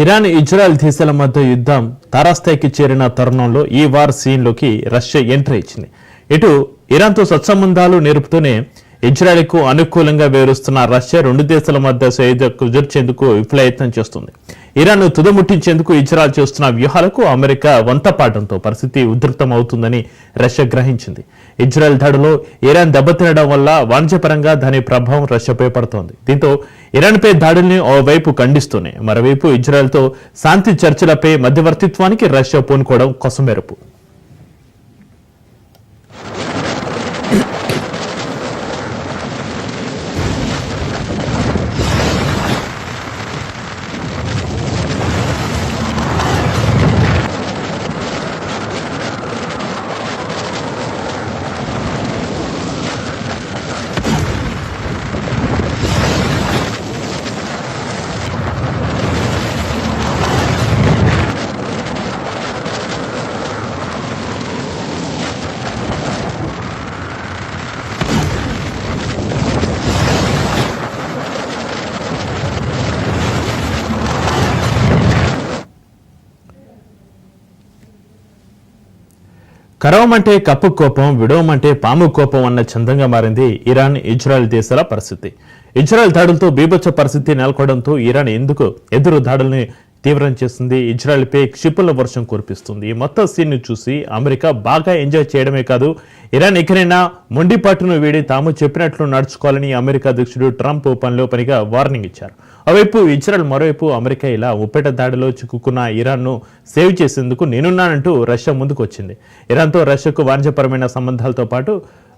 Iran Israel దేశాల మధ్య యుద్ధం తారాస్థాయికి చేరిన తరుణంలో ఈ వార్ సీన్లోకి రష్యా ఎంట్రీ ఇచ్చింది. ఇటు ఇరాన్తో సత్సంబంధాలు నేర్పుతూనే ఇజ్రాయెల్కు అనుకూలంగా వివరిస్తున్న రష్యా రెండు దేశాల మధ్య సైద్య కుదిర్చేందుకు విఫలయత్నం చేస్తుంది. ఇరాన్ తుదముట్టించేందుకు ఇజ్రాయల్ చేస్తున్న వ్యూహాలకు అమెరికా వంతపాటంతో పరిస్థితి ఉధృతం అవుతుందని రష్యా గ్రహించింది. ఇజ్రాయెల్ దాడిలో ఇరాన్ దెబ్బతినడం వల్ల వాణిజ్యపరంగా దాని ప్రభావం రష్యాపై పడుతోంది. దీంతో ఇరాన్పై దాడుల్ని ఓవైపు ఖండిస్తూనే మరోవైపు ఇజ్రాయెల్తో శాంతి చర్చలపై మధ్యవర్తిత్వానికి రష్యా పూనుకోవడం కొసమెరుపు. కరవమంటే కప్పు కోపం విడవమంటే పాము కోపం అన్న చందంగా మారింది ఇరాన్ ఇజ్రాయెల్ దేశాల పరిస్థితి. ఇజ్రాయెల్ దాడులతో బీభత్స పరిస్థితి నెలకొనడంతో ఇరాన్ ఎందుకు ఎదురు దాడుల్ని తీవ్రం చేస్తుంది. ఇజ్రాయెల్పై క్షిపణుల వర్షం కురిపిస్తుంది. ఈ మొత్తం సీన్ను చూసి అమెరికా బాగా ఎంజాయ్ చేయడమే కాదు ఇరాన్ ఎక్కడైనా మొండిపాటును వీడి తాము చెప్పినట్లు నడుచుకోవాలని అమెరికా అధ్యక్షుడు ట్రంప్ పనిలో పనిగా వార్నింగ్ ఇచ్చారు. ఓవైపు ఇజ్రాయెల్ మరోవైపు అమెరికా ఇలా ఉప్పెట దాడిలో చిక్కుకున్న ఇరాన్ను సేవ్ చేసేందుకు నేనున్నానంటూ రష్యా ముందుకు వచ్చింది ఇరాన్తో రష్యాకు వాణిజ్యపరమైన సంబంధాలతో పాటు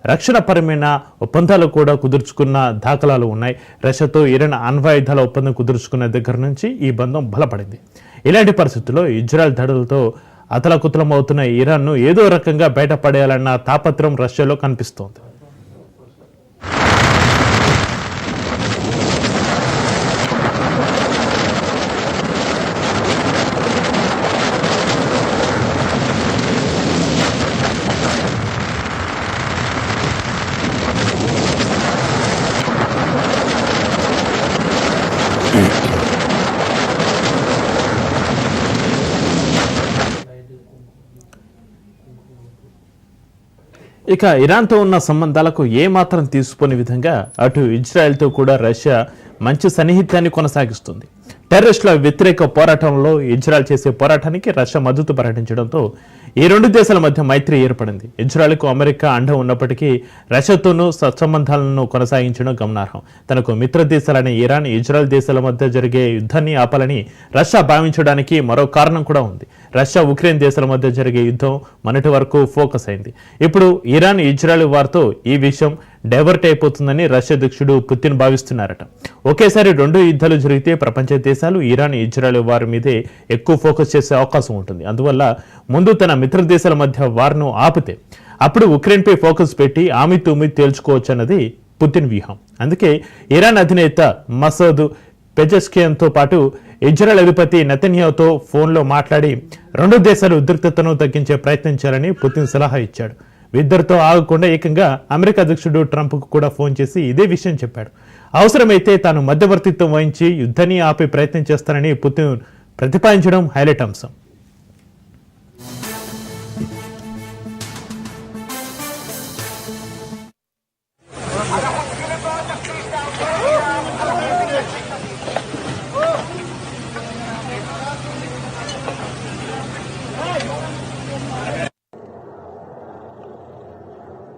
రక్షణపరమైన ఒప్పందాలు కూడా కుదుర్చుకున్న దాఖలాలు ఉన్నాయి. రష్యాతో ఇరాన్ అణ్వాయుధాల ఒప్పందం కుదుర్చుకున్న దగ్గర నుంచి ఈ బంధం బలపడింది. ఇలాంటి పరిస్థితుల్లో ఇజ్రాయెల్ దాడులతో అతలకుతలం అవుతున్న ఇరాన్ను ఏదో రకంగా బయటపడేయాలన్న తాపత్రం రష్యాలో కనిపిస్తోంది. ఇక ఇరాన్తో ఉన్న సంబంధాలకు ఏమాత్రం తీసుకునే విధంగా అటు ఇజ్రాయెల్తో కూడా రష్యా మంచి సన్నిహిత్యాన్ని కొనసాగిస్తుంది. టెర్రరిస్టుల వ్యతిరేక పోరాటంలో ఇజ్రాయల్ చేసే పోరాటానికి రష్యా మద్దతు ప్రకటించడంతో ఈ రెండు దేశాల మధ్య మైత్రి ఏర్పడింది. ఇజ్రాయెల్కు అమెరికా అండ ఉన్నప్పటికీ రష్యాతోనూ సత్సంబంధాలను కొనసాగించడం గమనార్హం. తనకు మిత్ర దేశాలైన ఇరాన్ ఇజ్రాయెల్ దేశాల మధ్య జరిగే యుద్ధాన్ని ఆపాలని రష్యా భావించడానికి మరో కారణం కూడా ఉంది. రష్యా ఉక్రెయిన్ దేశాల మధ్య జరిగే యుద్ధం మొన్నటి వరకు ఫోకస్ అయింది. ఇప్పుడు ఇరాన్ ఇజ్రాయెల్ వారితో ఈ విషయం డైవర్ట్ అయిపోతుందని రష్యా అధ్యక్షుడు పుతిన్ భావిస్తున్నారట. ఒకేసారి రెండు యుద్ధాలు జరిగితే ప్రపంచ దేశాలు ఇరాన్ ఇజ్రాయెల్ వారి మీదే ఎక్కువ ఫోకస్ చేసే అవకాశం ఉంటుంది. అందువల్ల ముందు తన మిత్ర దేశాల మధ్య వార్ను ఆపితే అప్పుడు ఉక్రెయిన్పై ఫోకస్ పెట్టి ఆమె తూమి తేల్చుకోవచ్చు అన్నది పుతిన్ వ్యూహం. అందుకే ఇరాన్ అధినేత మసూద్ పెజస్కేయన్తో పాటు ఇజ్రాయెల్ అధిపతి నెతన్యాతో ఫోన్లో మాట్లాడి రెండు దేశాల ఉద్రిక్తతను తగ్గించే ప్రయత్నం చేయాలని పుతిన్ సలహా ఇచ్చాడు. ఇద్దరితో ఆగకుండా ఏకంగా అమెరికా అధ్యక్షుడు ట్రంప్కు కూడా ఫోన్ చేసి ఇదే విషయం చెప్పాడు. అవసరమైతే తాను మధ్యవర్తిత్వం వహించి యుద్ధాన్ని ఆపే ప్రయత్నం చేస్తానని పుతిన్ ప్రతిపాదించడం హైలైట్ అంశం.